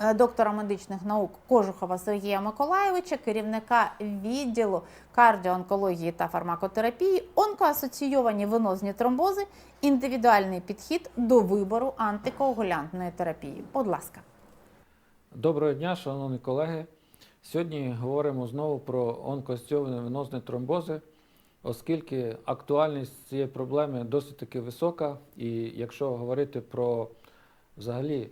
е, доктора медичних наук Кожухова Сергія Миколаєвича, керівника відділу кардіоонкології та фармакотерапії, онкоасоційовані венозні тромбози, індивідуальний підхід до вибору антикоагулянтної терапії. Будь ласка. Доброго дня, шановні колеги. Сьогодні говоримо знову про онкоасоційовані венозні тромбози, оскільки актуальність цієї проблеми досить таки висока. І якщо говорити про взагалі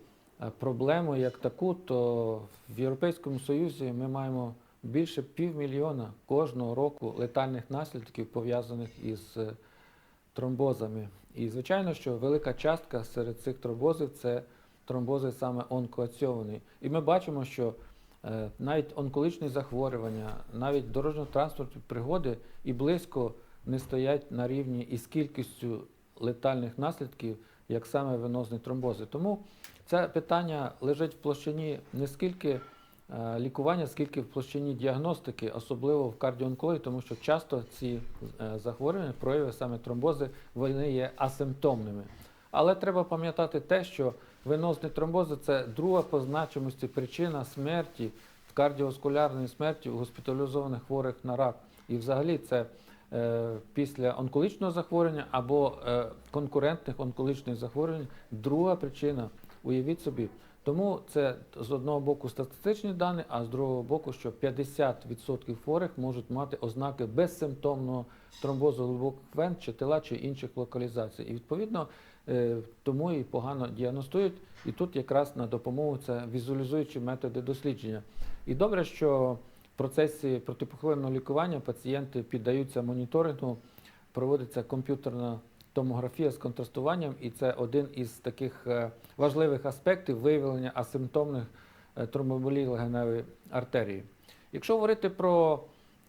проблему як таку, то в Європейському Союзі ми маємо більше півмільйона кожного року летальних наслідків, пов'язаних із е, тромбозами. І звичайно, що велика частка серед цих тромбозів це тромбози саме онкоасоційовані. І ми бачимо, що е, навіть онкологічні захворювання, навіть дорожньо-транспортні пригоди і близько не стоять на рівні із кількістю летальних наслідків, як саме венозні тромбози. Тому це питання лежить в площині не скільки е, лікування, скільки в площині діагностики, особливо в кардіоонкології, тому що часто ці е, захворювання, прояви саме тромбози, вони є асимптомними. Але треба пам'ятати те, що венозні тромбози це друга по значимості причина смерті кардіоваскулярної смерті у госпіталізованих хворих на рак. І взагалі це після онкологічного захворювання або е, конкурентних онкологічних захворювань друга причина. Уявіть собі. Тому це з одного боку статистичні дані, а з другого боку, що 50% хворих можуть мати ознаки безсимптомного тромбозу глибоких вен, чи тила, чи інших локалізацій. І відповідно е, тому і погано діагностують. І тут якраз на допомогу це візуалізуючі методи дослідження. І добре, що в процесі протипухлинного лікування пацієнти піддаються моніторингу, проводиться комп'ютерна томографія з контрастуванням, і це один із таких е, важливих аспектів виявлення асимптомних е, тромбоболій легеневої артерії. Якщо говорити про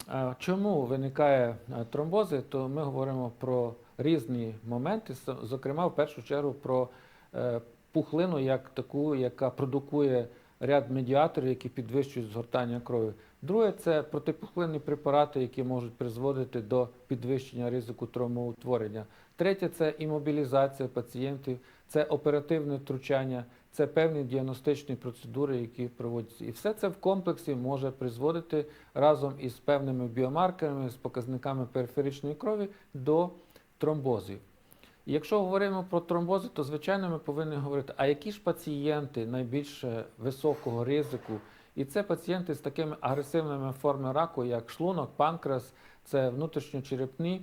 е, чому виникає тромбози, то ми говоримо про різні моменти, зокрема, в першу чергу про пухлину як таку, яка продукує ряд медіаторів, які підвищують згортання крові. Друге це протипухлинні препарати, які можуть призводити до підвищення ризику тромоутворення. Третє це імобілізація пацієнтів, це оперативне втручання, це певні діагностичні процедури, які проводяться. І все це в комплексі може призводити разом із певними біомаркерами, з показниками периферичної крові до тромбозів. Якщо говоримо про тромбози, то звичайно ми повинні говорити, а які ж пацієнти найбільш е, високого ризику? І це пацієнти з такими агресивними формами раку, як шлунок, панкреас, це внутрішньочерепні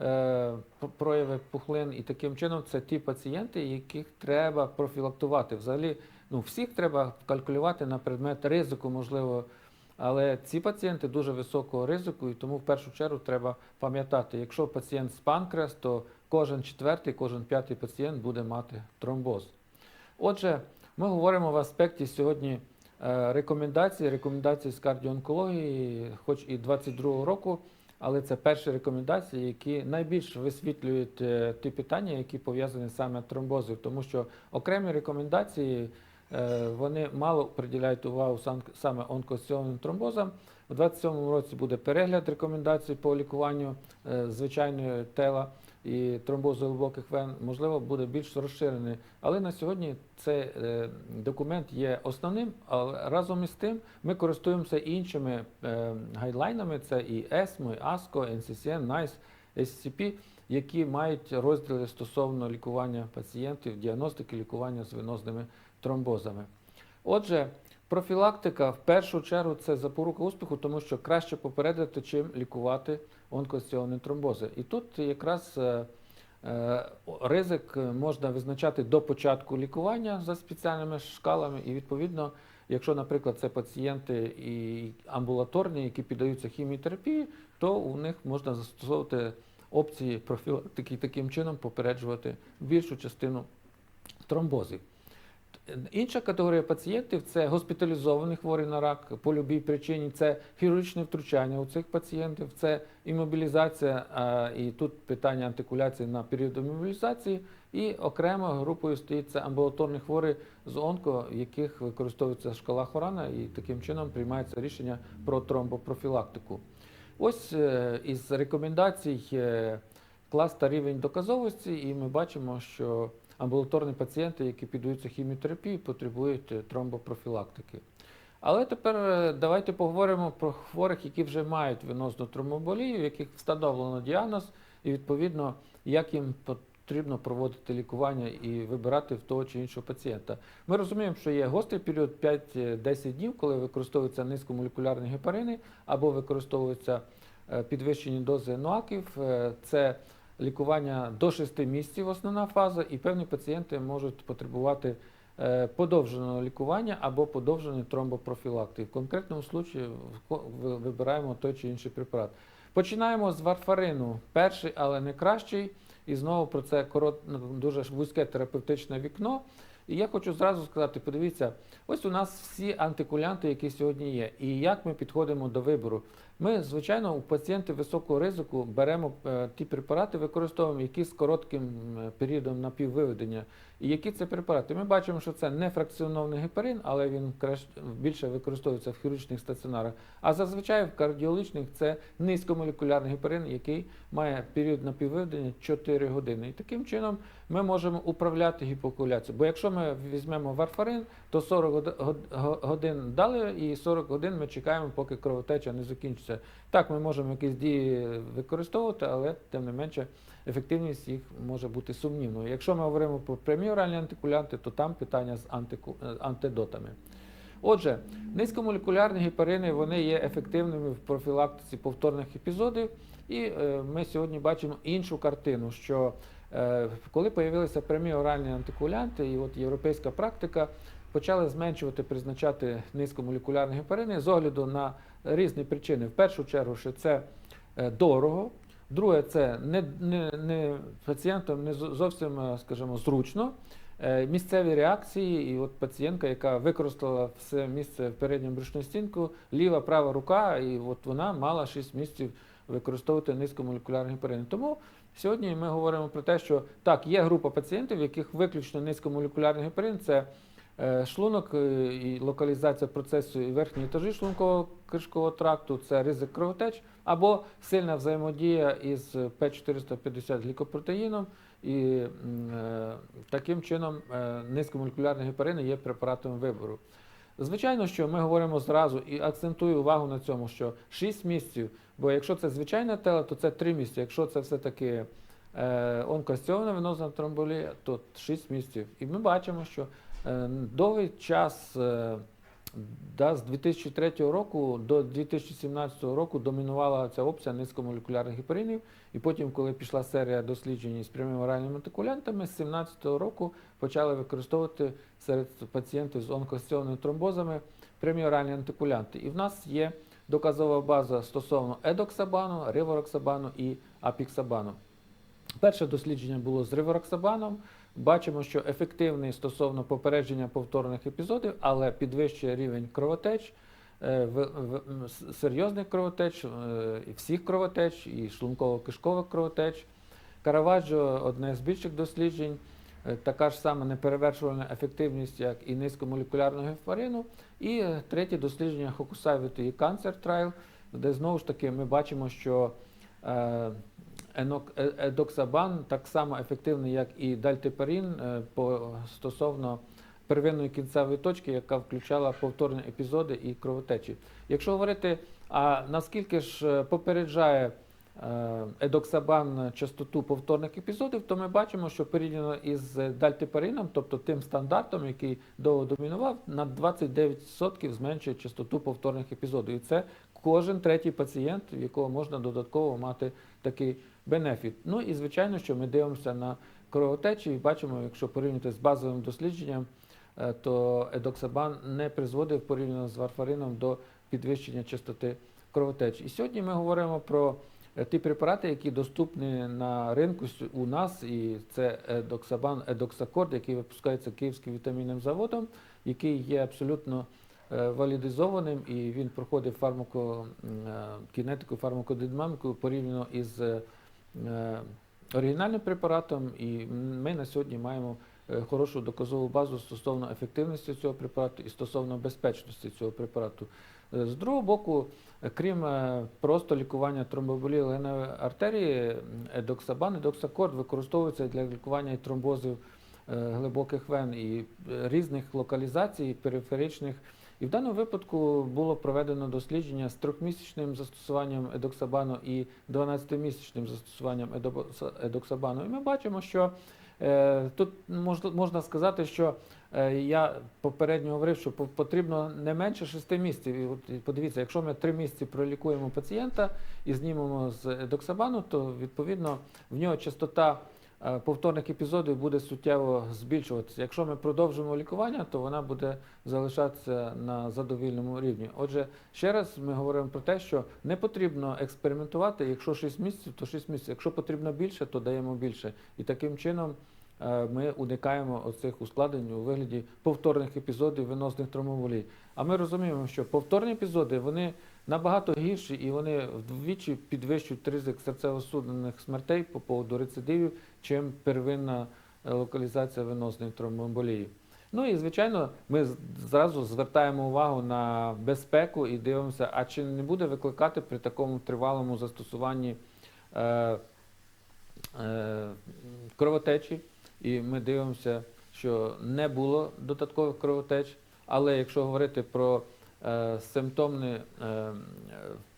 е, прояви пухлин. І таким чином це ті пацієнти, яких треба профілактувати. Взагалі, ну всіх треба калькулювати на предмет ризику, можливо. Але ці пацієнти дуже високого ризику, і тому в першу чергу треба пам'ятати, якщо пацієнт з панкреас, то кожен четвертий, кожен п'ятий пацієнт буде мати тромбоз. Отже, ми говоримо в аспекті сьогодні рекомендацій, рекомендацій з кардіоонкології, хоч і 22 року, але це перші рекомендації, які найбільш висвітлюють е, ті питання, які пов'язані саме з тромбозом, тому що окремі рекомендації е, вони мало приділяють увагу саме онкоасоційованим тромбозам. У 2027 році буде перегляд рекомендацій по лікуванню е, звичайної тела і тромбозу глибоких вен, можливо, буде більш розширений. Але на сьогодні цей е, документ є основним. Але разом із тим ми користуємося іншими е, гайдлайнами: це і ESMO, і ASCO, NCCN, NICE, SCP, які мають розділи стосовно лікування пацієнтів, діагностики лікування з венозними тромбозами. Отже, профілактика в першу чергу це запорука успіху, тому що краще попередити, чим лікувати онкоасоційовані тромбози. І тут якраз е, е, ризик можна визначати до початку лікування за спеціальними шкалами, і відповідно, якщо, наприклад, це пацієнти і амбулаторні, які піддаються хіміотерапії, то у них можна застосовувати опції профілактики таким чином попереджувати більшу частину тромбозів. Інша категорія пацієнтів це госпіталізовані хворі на рак по любій причині, це хірургічне втручання у цих пацієнтів, це імобілізація, і тут питання антикуляції на період імобілізації. І окремо групою стоїть це амбулаторні хворі з онко, в яких використовується шкала Хорана, і таким чином приймається рішення про тромбопрофілактику. Ось е, із рекомендацій е, клас рівень доказовості, і ми бачимо, що амбулаторні пацієнти, які піддаються хіміотерапії, потребують е, тромбопрофілактики. Але тепер е, давайте поговоримо про хворих, які вже мають венозну тромбоемболію, в яких встановлено діагноз, і відповідно, як їм потрібно проводити лікування і вибирати в того чи іншого пацієнта. Ми розуміємо, що є гострий період 5-10 днів, коли використовуються низькомолекулярні гепарини або використовуються е, підвищені дози ноаків. Е, Це лікування до 6 місяців основна фаза, і певні пацієнти можуть потребувати е, подовженого лікування або подовженої тромбопрофілактики. В конкретному случаї вибираємо той чи інший препарат. Починаємо з варфарину, перший, але не кращий. І знову про це корот, дуже вузьке терапевтичне вікно. І я хочу зразу сказати: подивіться, ось у нас всі антикулянти, які сьогодні є. І як ми підходимо до вибору. Ми, звичайно, у пацієнтів високого ризику беремо е, ті препарати, використовуємо, які з коротким е, періодом напіввиведення. І які це препарати? Ми бачимо, що це не фракціонований гепарин, але він більше використовується в хірургічних стаціонарах. А зазвичай в кардіологічних це низькомолекулярний гепарин, який має період напіввиведення 4 години. І таким чином ми можемо управляти гіпокуляцією. Бо якщо ми візьмемо варфарин, то 40 год- год- го- годин дали і 40 годин ми чекаємо, поки кровотеча не закінчиться. Так, ми можемо якісь дії використовувати, але тим не менше ефективність їх може бути сумнівною. Якщо ми говоримо про прямі оральні антикулянти, то там питання з антику- антидотами. Отже, низькомолекулярні гепарини вони є ефективними в профілактиці повторних епізодів, і е, ми сьогодні бачимо іншу картину, що коли з'явилися прямі оральні антикулянти, і от європейська практика почали зменшувати, призначати низькомолекулярні гепарини з огляду на різні причини. В першу чергу, що це е, дорого. Друге, це не, не, не пацієнтам не зовсім, е, скажімо, зручно. Е, Місцеві реакції, і от пацієнтка, яка використала все місце в передню брюшну стінку, ліва, права рука, і от вона мала 6 місяців використовувати низькомолекулярні гепарини. Тому сьогодні ми говоримо про те, що так, є група пацієнтів, в яких виключно низькомолекулярний гепарин це е, шлунок е, і локалізація процесу верхньої етажі шлункового кишкового тракту, це ризик кровотеч, або сильна взаємодія із П450 глікопротеїном. І е, таким чином низькомолекулярні гепарини є препаратом вибору. Звичайно, що ми говоримо зразу і акцентую увагу на цьому, що 6 місців, бо якщо це звичайне тело, то це 3 місця. Якщо це все-таки е, онкостіована венозна тромболія, то 6 місців. І ми бачимо, що е, довгий час е, да, з 2003 року до 2017 року домінувала ця опція низькомолекулярних гепаринів. І потім, коли пішла серія досліджень з прямими оральними антикулянтами, з 2017 року почали використовувати серед пацієнтів з онкостіонними тромбозами прямі оральні антикулянти. І в нас є доказова база стосовно едоксабану, ривороксабану і апіксабану. Перше дослідження було з ривороксабаном. Бачимо, що ефективний стосовно попередження повторних епізодів, але підвищує рівень кровотеч, е, серйозних кровотеч, е, всіх кровотеч, і шлунково-кишкових кровотеч. Караваджо одне з більших досліджень, е, така ж сама неперевершувальна ефективність, як і низькомолекулярного гепарину. І третє дослідження Хокусавіти і Cancer Trial, де знову ж таки ми бачимо, що едоксабан так само ефективний, як і дальтепарін е, по стосовно первинної кінцевої точки, яка включала повторні епізоди і кровотечі. Якщо говорити, а наскільки ж е, попереджає е, едоксабан частоту повторних епізодів, то ми бачимо, що порівняно із е, дальтепарином, тобто тим стандартом, який довго домінував, на 29% зменшує частоту повторних епізодів. І це кожен третій пацієнт, в якого можна додатково мати такий бенефіт. Ну і звичайно, що ми дивимося на кровотечі і бачимо, якщо порівняти з базовим дослідженням, е, то едоксабан не призводив порівняно з варфарином до підвищення частоти кровотеч. І сьогодні ми говоримо про е, ті препарати, які доступні на ринку у нас, і це едоксабан, едоксакорд, який випускається Київським вітамінним заводом, який є абсолютно е, валідизованим і він проходить фармако, м, е, кінетику, фармакодинаміку порівняно із оригінальним препаратом. І ми на сьогодні маємо е, хорошу доказову базу стосовно ефективності цього препарату і стосовно безпечності цього препарату. Е, З другого боку, е, крім е, просто лікування тромбоболії легеневої артерії, едоксабан, едоксакорд використовується для лікування тромбозів е, глибоких вен і е, різних локалізацій, периферичних. І в даному випадку було проведено дослідження з трьохмісячним застосуванням едоксабану і 12-місячним застосуванням едоксабану. І ми бачимо, що е, тут можна, сказати, що е, я попередньо говорив, що потрібно не менше 6 місяців. І от подивіться, якщо ми 3 місяці пролікуємо пацієнта і знімемо з едоксабану, то відповідно в нього частота повторних епізодів буде суттєво збільшуватися. Якщо ми продовжимо лікування, то вона буде залишатися на задовільному рівні. Отже, ще раз ми говоримо про те, що не потрібно експериментувати. Якщо 6 місяців, то 6 місяців. Якщо потрібно більше, то даємо більше. І таким чином е, ми уникаємо оцих ускладнень у вигляді повторних епізодів венозних тромболій. А ми розуміємо, що повторні епізоди вони набагато гірші і вони вдвічі підвищують ризик серцево-судинних смертей по поводу рецидивів, чим первинна е, локалізація венозної тромбоемболії. Ну і звичайно, ми зразу звертаємо увагу на безпеку і дивимося, а чи не буде викликати при такому тривалому застосуванні е, е, кровотечі. І ми дивимося, що не було додаткових кровотеч. Але якщо говорити про симптомні е, е,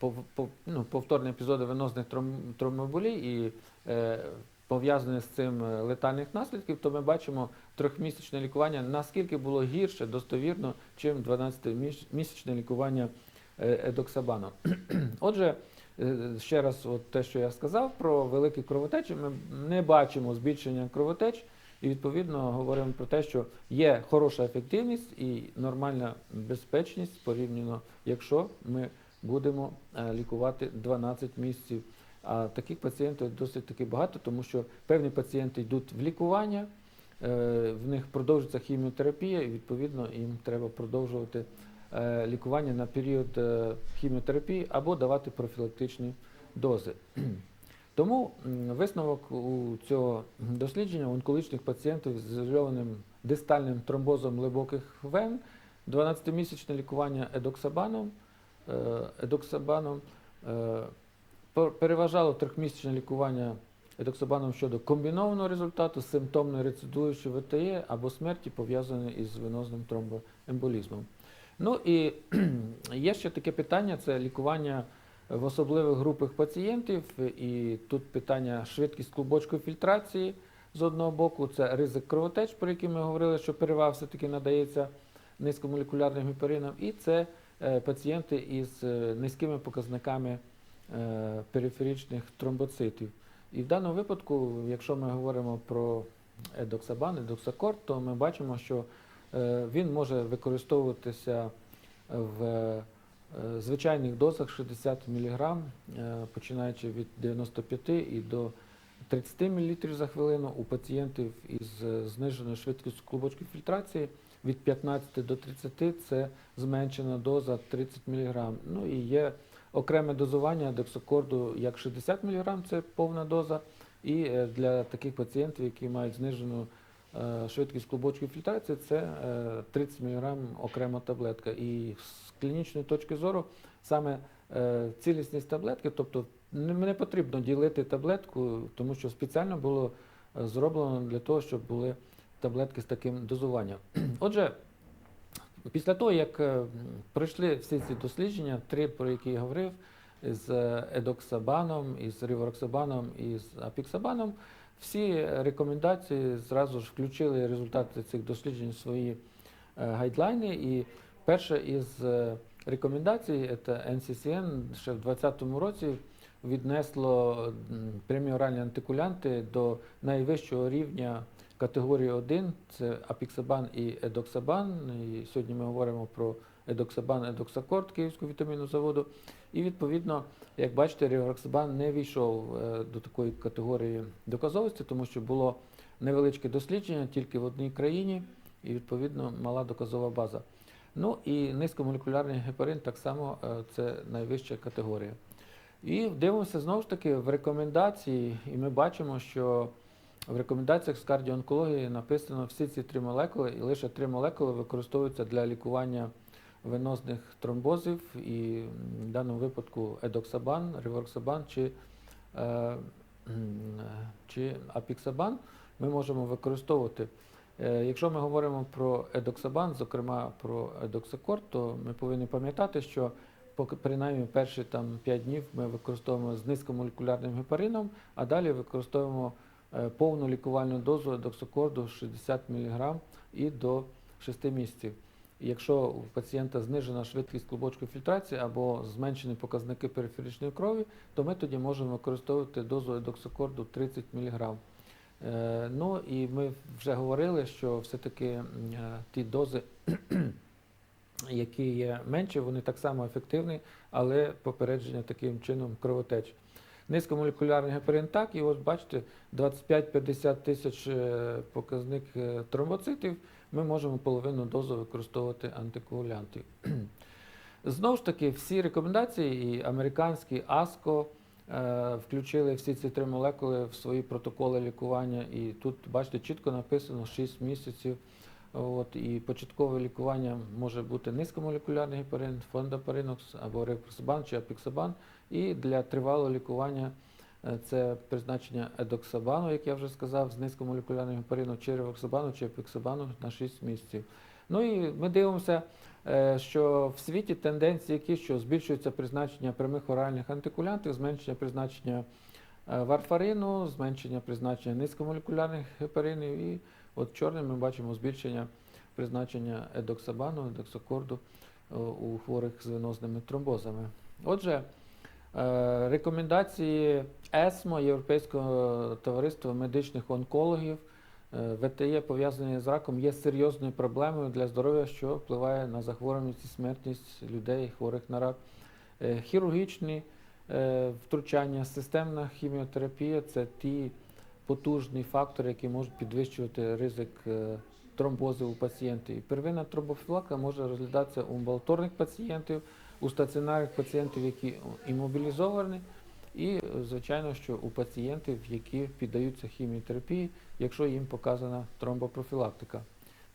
пов- пов- ну, повторні епізоди венозних тром- тромболій і е, пов'язані з цим е, летальних наслідків, то ми бачимо трьохмісячне лікування наскільки було гірше, достовірно, чим 12-місячне лікування е, едоксабаном. Отже, е, ще раз, от те, що я сказав про великі кровотечі, ми не бачимо збільшення кровотеч. І відповідно говоримо про те, що є хороша ефективність і нормальна безпечність порівняно, якщо ми будемо е, лікувати 12 місяців. А таких пацієнтів досить таки багато, тому що певні пацієнти йдуть в лікування, е, в них продовжується хіміотерапія, і відповідно їм треба продовжувати е, лікування на період хіміотерапії або давати профілактичні дози. Тому висновок у цього дослідження у онкологічних пацієнтів з ізольованим дистальним тромбозом глибоких вен, 12-місячне лікування едоксабаном, е, едоксабаном е, переважало трьохмісячне лікування едоксабаном щодо комбінованого результату симптомної рецидуючої ВТЕ або смерті, пов'язаної із венозним тромбоемболізмом. Ну і є ще таке питання: це лікування в особливих групах пацієнтів. І тут питання швидкість клубочкової фільтрації з одного боку, це ризик кровотеч, про який ми говорили, що перевага все-таки надається низькомолекулярним гепаринам, і це е, пацієнти із е, низькими показниками е, периферичних тромбоцитів. І в даному випадку, якщо ми говоримо про едоксабан, едоксакорд, то ми бачимо, що він може використовуватися в е, звичайних дозах 60 мг, е, починаючи від 95 і до 30 мл за хвилину у пацієнтів із е, зниженою швидкістю клубочкової фільтрації від 15 до 30 це зменшена доза 30 мг. Ну і є окреме дозування дексокорду як 60 мг, це повна доза, і для таких пацієнтів, які мають знижену швидкість клубочкової фільтрації, це е, 30 мг окрема таблетка. І з клінічної точки зору саме е, цілісність таблетки, тобто не потрібно ділити таблетку, тому що спеціально було е, зроблено для того, щоб були таблетки з таким дозуванням. Отже, після того, як е, пройшли всі ці дослідження, три, про які я говорив, з едоксабаном, із рівороксабаном і з апіксабаном, всі рекомендації зразу ж включили результати цих досліджень в свої е, гайдлайни. І перша із е, рекомендацій це NCCN ще в 2020 році віднесло прямі оральні антикулянти до найвищого рівня категорії 1, це апіксабан і едоксабан. І сьогодні ми говоримо про едоксабан, едоксакорд Київського вітамінного заводу. І відповідно, як бачите, рівороксабан не війшов е, до такої категорії доказовості, тому що було невеличке дослідження тільки в одній країні, і відповідно мала доказова база. Ну і низькомолекулярний гепарин так само е, це найвища категорія. І дивимося знову ж таки в рекомендації, і ми бачимо, що в рекомендаціях з кардіоонкології написано всі ці три молекули, і лише три молекули використовуються для лікування венозних тромбозів, і в даному випадку едоксабан, ривороксабан чи, е, чи апіксабан ми можемо використовувати. Е, Якщо ми говоримо про едоксабан, зокрема про едоксакорд, то ми повинні пам'ятати, що принаймні перші там 5 днів ми використовуємо з низькомолекулярним гепарином, а далі використовуємо е, повну лікувальну дозу едоксакорду 60 мг і до 6 місяців. Якщо у пацієнта знижена швидкість клубочкової фільтрації або зменшені показники периферичної крові, то ми тоді можемо використовувати дозу едоксакорду 30 мг. Е, Ну і ми вже говорили, що все-таки е, ті дози, які є менші, вони так само ефективні, але попередження таким чином кровотеч. Низькомолекулярний гепарин так, і ось бачите, 25-50 тисяч е, показник тромбоцитів, ми можемо половину дозу використовувати антикоагулянтів. Знову ж таки, всі рекомендації, і американські АСКО, е, включили всі ці три молекули в свої протоколи лікування. І тут, бачите, чітко написано 6 місяців. От, і початкове лікування може бути низькомолекулярний гепарин, фондопаринокс або репресабан чи апіксабан. І для тривалого лікування це призначення едоксабану, як я вже сказав, з низькомолекулярним гепарином, чи чи апіксабану на 6 місяців. Ну і ми дивимося, е, що в світі тенденції які, що збільшується призначення прямих оральних антикулянтів, зменшення призначення е, варфарину, зменшення призначення низькомолекулярних гепаринів. І от чорним ми бачимо збільшення призначення едоксабану, едоксокорду е, у хворих з венозними тромбозами. Отже, е, рекомендації ЕСМО, Європейського товариства медичних онкологів, е, ВТЄ пов'язані з раком є серйозною проблемою для здоров'я, що впливає на захворюваність і смертність людей, хворих на рак. Е, Хірургічні е, втручання, системна хіміотерапія це ті потужні фактори, які можуть підвищувати ризик е, тромбози у пацієнтів. Первинна тромбофілакта може розглядатися у амбулаторних пацієнтів, у стаціонарних пацієнтів, які імобілізовані, і, звичайно, що у пацієнтів, які піддаються хіміотерапії, якщо їм показана тромбопрофілактика.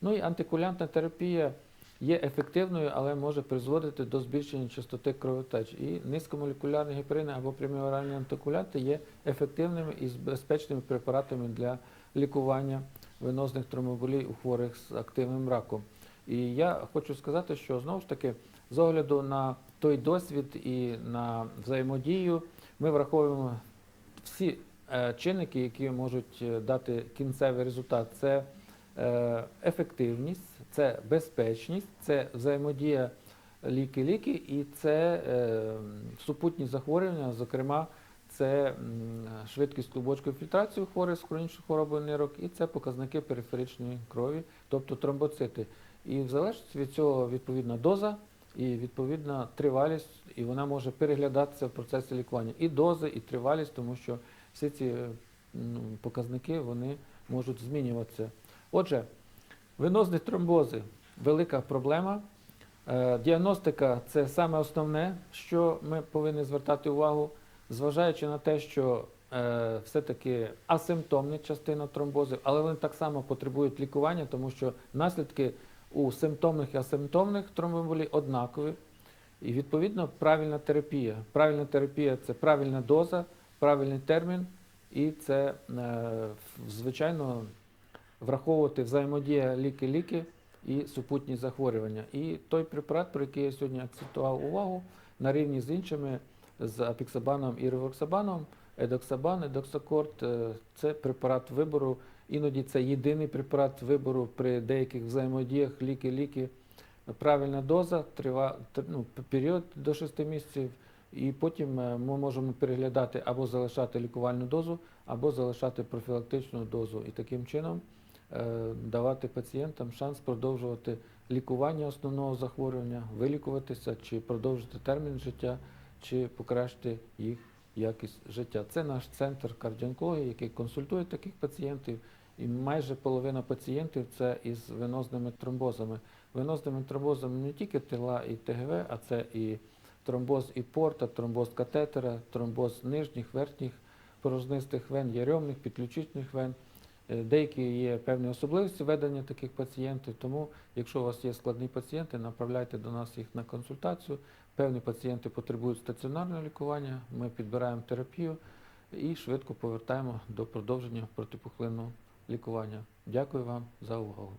Ну і антикулянтна терапія є ефективною, але може призводити до збільшення частоти кровотеч. І низькомолекулярні гепарини або пряміоральні антикулянти є ефективними і безпечними препаратами для лікування венозних тромболій у хворих з активним раком. І я хочу сказати, що знову ж таки, з огляду на той досвід і на взаємодію, ми враховуємо всі е, чинники, які можуть е, дати кінцевий результат. Це е, ефективність, це безпечність, це взаємодія ліки-ліки і це супутні захворювання, зокрема, це швидкість клубочкової фільтрації у хворих з хронічною хворобою нирок, і це показники периферичної крові, тобто тромбоцити. І в залежності від цього відповідна доза і відповідна тривалість, і вона може переглядатися в процесі лікування. І дози, і тривалість, тому що всі ці е, ну, показники вони можуть змінюватися. Отже, венозні тромбози велика проблема. Е, Діагностика це саме основне, що ми повинні звертати увагу, зважаючи на те, що е, все-таки асимптомна частина тромбозів, але вони так само потребують лікування, тому що наслідки у симптомних і асимптомних тромбоемболій однакові. І відповідно правильна терапія. Правильна терапія це правильна доза, правильний термін, і це, е, звичайно, враховувати взаємодія ліки-ліки і супутні захворювання. І той препарат, про який я сьогодні акцентував увагу, на рівні з іншими, з апіксабаном і ревоксабаном, едоксабан, едоксакорд е, це препарат вибору. Іноді це єдиний препарат вибору при деяких взаємодіях ліки-ліки. Правильна доза, трива, ну, період до 6 місяців, і потім е, ми можемо переглядати або залишати лікувальну дозу, або залишати профілактичну дозу. І таким чином е, давати пацієнтам шанс продовжувати лікування основного захворювання, вилікуватися, чи продовжити термін життя, чи покращити їх якість життя. Це наш центр кардіонкології, який консультує таких пацієнтів. І майже половина пацієнтів це із венозними тромбозами. Венозними тромбозами не тільки ТЛА і ТГВ, а це і тромбоз і порта, тромбоз катетера, тромбоз нижніх, верхніх порожнистих вен, яремних, підключичних вен. Е, Деякі є певні особливості ведення таких пацієнтів, тому якщо у вас є складні пацієнти, направляйте до нас їх на консультацію. Певні пацієнти потребують стаціонарного лікування, ми підбираємо терапію і швидко повертаємо до продовження протипухлинного лікування. Дякую вам за увагу.